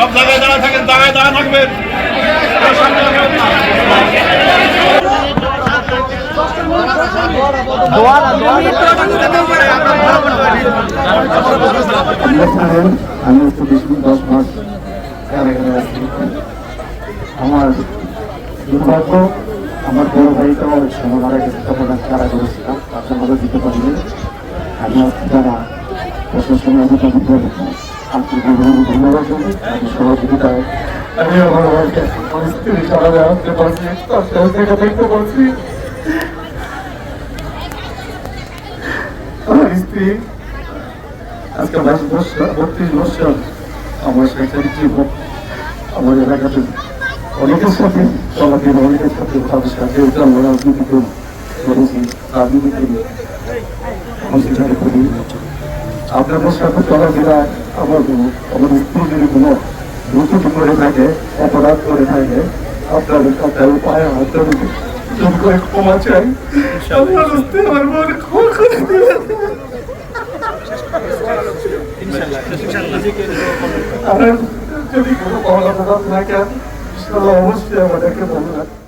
সব জায়গায় দাঁড়া থাকেন, দাঁড়ায় দাঁড়া থাকবেন। আমি চব্বিশ দশ মাস আমার দুর্ভাগ্য, আমার বড় ভাইটাও ওই সময় মারা গেছে তখন আমি কারাগারে ছিলাম দিতে পারিনি। আমি যারা প্রশাসনের অধিকারী সহযোগিতায় আমি আমার স্ত্রী চালাবে আনতে পারছি তার সাথে দেখতে পারছি আমার স্ত্রী আজকে বাইশ বছর বত্রিশ বছর আমার সাংসারিক জীবন আমার এলাকাতে অনেকের সাথে চলাফের অনেকের সাথে তাদের সাথে সাথে আমার আমার স্ত্রী যদি কোনো দ্রুত করে থাকে অপরাধ করে থাকে আপনাদের কাছে উপায় হাতে যদি করে ক্ষমা চাই আমার বুঝতে আমার মন ক্ষমা করে আর যদি কোনো কমলা থাকে অবশ্যই আমাদেরকে বলবেন।